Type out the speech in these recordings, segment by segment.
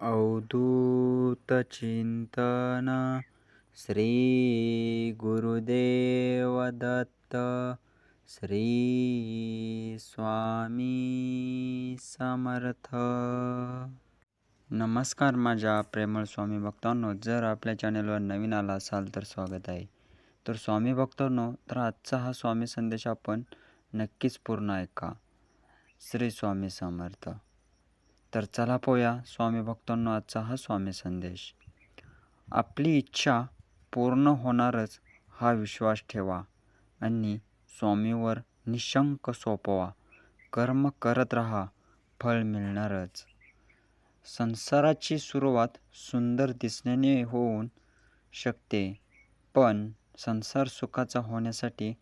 अवधूतचिंतन श्री गुरुदेव दत्त श्री स्वामी समर्थ. नमस्कार माझ्या प्रेमळ स्वामी भक्तांनो जर आपल्या चॅनलवर नवीन आला असाल तर स्वागत आहे. तर स्वामी भक्तांनो तर आजचा हा स्वामी संदेश आपण नक्कीच पूर्ण ऐका. श्री स्वामी समर्थ. तर चला पोया स्वामी भक्तांनो आजचा हा स्वामी संदेश. आपली इच्छा पूर्ण होणारच हा विश्वास ठेवा आणि स्वामीवर निशंक सोपवा. कर्म करत राहा फळ मिळणारच. संसाराची सुरुवात सुंदर दिसण्याने होऊन शकते पण संसार सुखाचा होण्यासाठी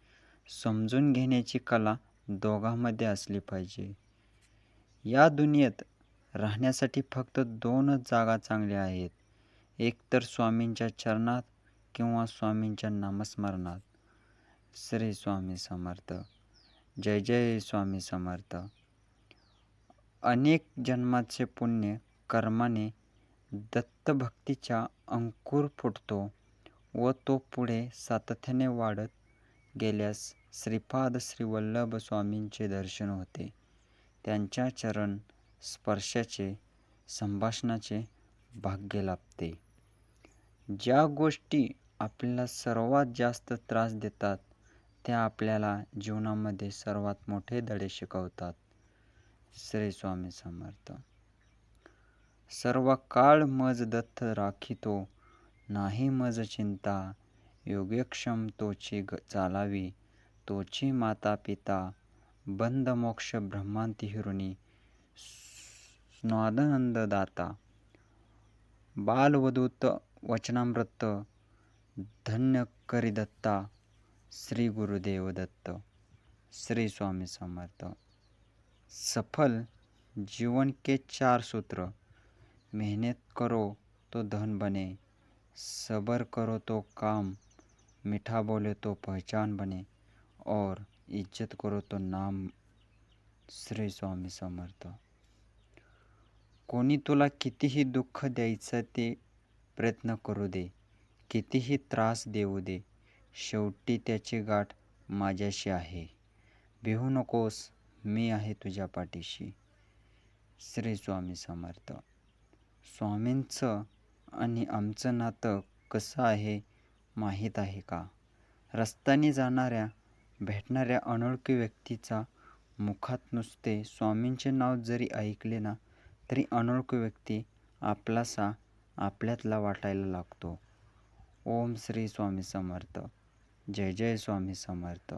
समजून घेण्याची कला दोघांमध्ये असली पाहिजे. या दुनियेत राहण्यासाठी फक्त दोनच जागा चांगल्या आहेत. एकतर स्वामींच्या चरणात किंवा स्वामींच्या नामस्मरणात. श्री स्वामी समर्थ. जय जय स्वामी समर्थ. अनेक जन्माचे पुण्य कर्माने दत्तभक्तीचा अंकुर फुटतो व तो पुढे सातत्याने वाढत गेल्यास श्रीपाद श्रीवल्लभ स्वामींचे दर्शन होते. त्यांच्या चरण स्पर्शाचे संभाषणाचे भाग्य लाभते. ज्या गोष्टी आपल्याला सर्वात जास्त त्रास देतात त्या आपल्याला जीवनामध्ये सर्वात मोठे धडे शिकवतात. श्री स्वामी समर्थ. सर्व काळ मज दत्त राखितो नाही मज चिंता योगक्षम तोची चालावी तोची माता पिता बंद मोक्ष ब्रह्मांती हिरुणी दाता बालवधूत वचनामृत धन्य करी दत्ता श्री गुरुदेव दत्त श्री स्वामी समर्थ। सफल जीवन के चार सूत्र, मेहनत करो तो धन बने, सबर करो तो काम, मीठा बोले तो पहचान बने, और इज़्ज़त करो तो नाम, श्री स्वामी समर्थ। कोणी तुला कितीही दुःख द्यायचं ते प्रयत्न करू दे. कितीही त्रास देऊ दे. शेवटी त्याची गाठ माझ्याशी आहे. भिवू नकोस. मी आहे तुझ्या पाठीशी. श्री स्वामी समर्थ. स्वामींचं आणि आमचं नातं कसं आहे माहीत आहे का? रस्त्याने जाणाऱ्या भेटणाऱ्या अनोळखी व्यक्तीचा मुखात नुसते स्वामींचे नाव जरी ऐकले ना तरी अनोळखी व्यक्ती आपलासा आपल्यातला वाटायला लागतो. ओम श्री स्वामी समर्थ. जय जय स्वामी समर्थ.